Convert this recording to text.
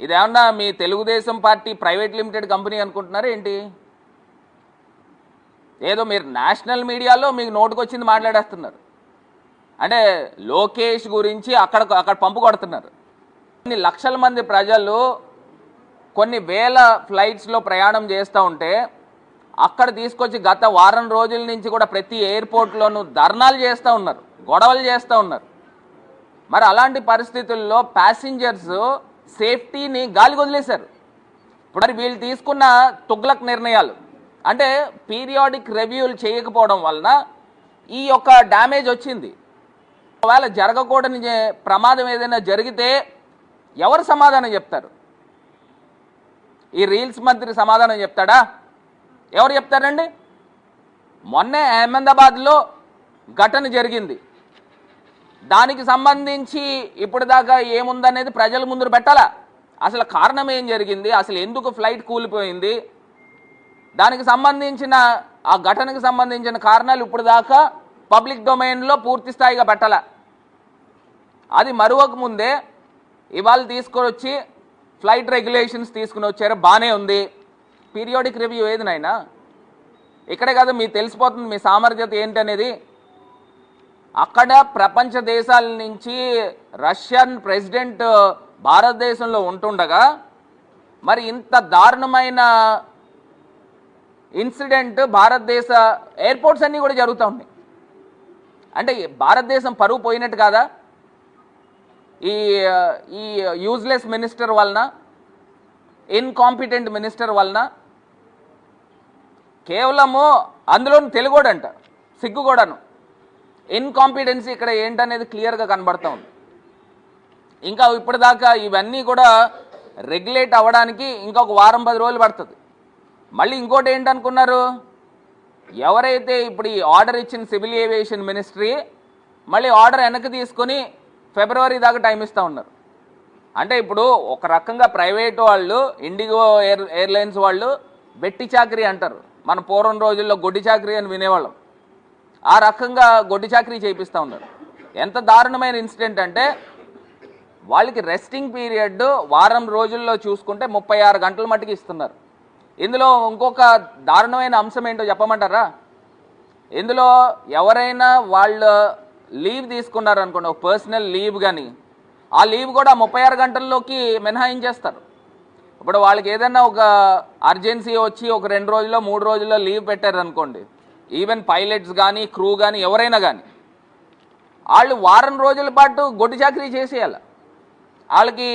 ఇదేమన్నా మీ Telugudesam party private limited company అనుకుంటున్నారా ఏంటి? ఏదో మీరు నేషనల్ మీడియాలో మీకు నోటుకొచ్చింది మాట్లాడేస్తున్నారు. అంటే లోకేష్ గురించి అక్కడ అక్కడ పంపు కొడుతున్నారు. కొన్ని లక్షల మంది ప్రజలు కొన్ని వేల ఫ్లైట్స్లో ప్రయాణం చేస్తూ ఉంటే అక్కడ తీసుకొచ్చి గత వారం రోజుల నుంచి కూడా ప్రతి ఎయిర్పోర్ట్లోనూ ధర్నాలు చేస్తూ ఉన్నారు గొడవలు చేస్తూ ఉన్నారు. మరి అలాంటి పరిస్థితుల్లో ప్యాసింజర్స్ సేఫ్టీని గాలికి వదిలేశారు. ఇప్పుడు మరి వీళ్ళు తీసుకున్న తుగ్లక్ నిర్ణయాలు. అంటే పీరియాడిక్ రివ్యూలు చేయకపోవడం వలన ఈ యొక్క డ్యామేజ్ వచ్చింది. ఒకవేళ జరగకూడని ప్రమాదం ఏదైనా జరిగితే ఎవరు సమాధానం చెప్తారు? ఈ రీల్స్ మంత్రి సమాధానం చెప్తాడా? ఎవరు చెప్తారండి? మొన్నే అహ్మదాబాద్లో ఘటన జరిగింది. దానికి సంబంధించి ఇప్పుడు దాకా ఏముందనేది ప్రజల ముందు పెట్టాలా? అసలు కారణం ఏం జరిగింది? అసలు ఎందుకు ఫ్లైట్ కూలిపోయింది? దానికి సంబంధించిన ఆ ఘటనకు సంబంధించిన కారణాలు ఇప్పుడు దాకా పబ్లిక్ డొమైన్లో పూర్తి స్థాయిగా పెట్టాల? అది మరొక ముందే ఇవాళ తీసుకొని వచ్చి ఫ్లైట్ రెగ్యులేషన్స్ తీసుకుని వచ్చారు బాగానే ఉంది. పీరియాడిక్ రివ్యూ ఏది నాయనా? ఇక్కడే కదా మీకు తెలిసిపోతుంది మీ సామర్థ్యత ఏంటనేది. అక్కడ ప్రపంచ దేశాల నుంచి రష్యన్ ప్రెసిడెంట్ భారతదేశంలో ఉంటుండగా మరి ఇంత దారుణమైన ఇన్సిడెంట్ భారతదేశ ఎయిర్పోర్ట్స్ అన్నీ కూడా జరుగుతూ ఉన్నాయి. అంటే భారతదేశం పరువు పోయినట్టు కాదా? ఈ ఈ యూజ్లెస్ మినిస్టర్ వలన ఇన్కాంపిటెంట్ మినిస్టర్ వలన కేవలము అందులో తెలుగోడంట సిగ్గు కూడాను ఇన్కాంపిటెన్సీ ఇక్కడ ఏంటనేది క్లియర్గా కనబడతా ఉంది. ఇంకా ఇప్పటిదాకా ఇవన్నీ కూడా రెగ్యులేట్ అవ్వడానికి ఇంకొక వారం పది రోజులు పడుతుంది. మళ్ళీ ఇంకోటి ఏంటనుకున్నారు? ఎవరైతే ఇప్పుడు ఈ ఆర్డర్ ఇచ్చిన సివిల్ ఏవియేషన్ మినిస్ట్రీ మళ్ళీ ఆర్డర్ వెనక్కి తీసుకొని ఫిబ్రవరి దాకా టైం ఇస్తూ ఉన్నారు. అంటే ఇప్పుడు ఒక రకంగా ప్రైవేట్ వాళ్ళు ఇండిగో ఎయిర్ ఎయిర్లైన్స్ వాళ్ళు బెట్టి చాకరీ అంటారు. మన పూర్వం రోజుల్లో గొడ్డి చాకరీ అని వినేవాళ్ళం. ఆ రకంగా గొడ్డి చాకరీ చేయిస్తూ ఉన్నారు. ఎంత దారుణమైన ఇన్సిడెంట్ అంటే వాళ్ళకి రెస్టింగ్ పీరియడ్ వారం రోజుల్లో చూసుకుంటే ముప్పై ఆరు గంటల మట్టుకు ఇస్తున్నారు. ఇందులో ఇంకొక దారుణమైన అంశం ఏంటో చెప్పమంటారా? ఇందులో ఎవరైనా వాళ్ళు లీవ్ తీసుకున్నారు అనుకోండి ఒక పర్సనల్ లీవ్ కానీ ఆ లీవ్ కూడా ముప్పై ఆరు గంటల్లోకి మినహాయించేస్తారు. ఇప్పుడు వాళ్ళకి ఏదైనా ఒక అర్జెన్సీ వచ్చి ఒక రెండు రోజుల్లో మూడు రోజుల్లో లీవ్ పెట్టారనుకోండి ఈవెన్ పైలట్స్ కానీ క్రూ కానీ ఎవరైనా కానీ వాళ్ళు వారం రోజుల పాటు గొడ్డు చాకరీ చేసేయాలి. వాళ్ళకి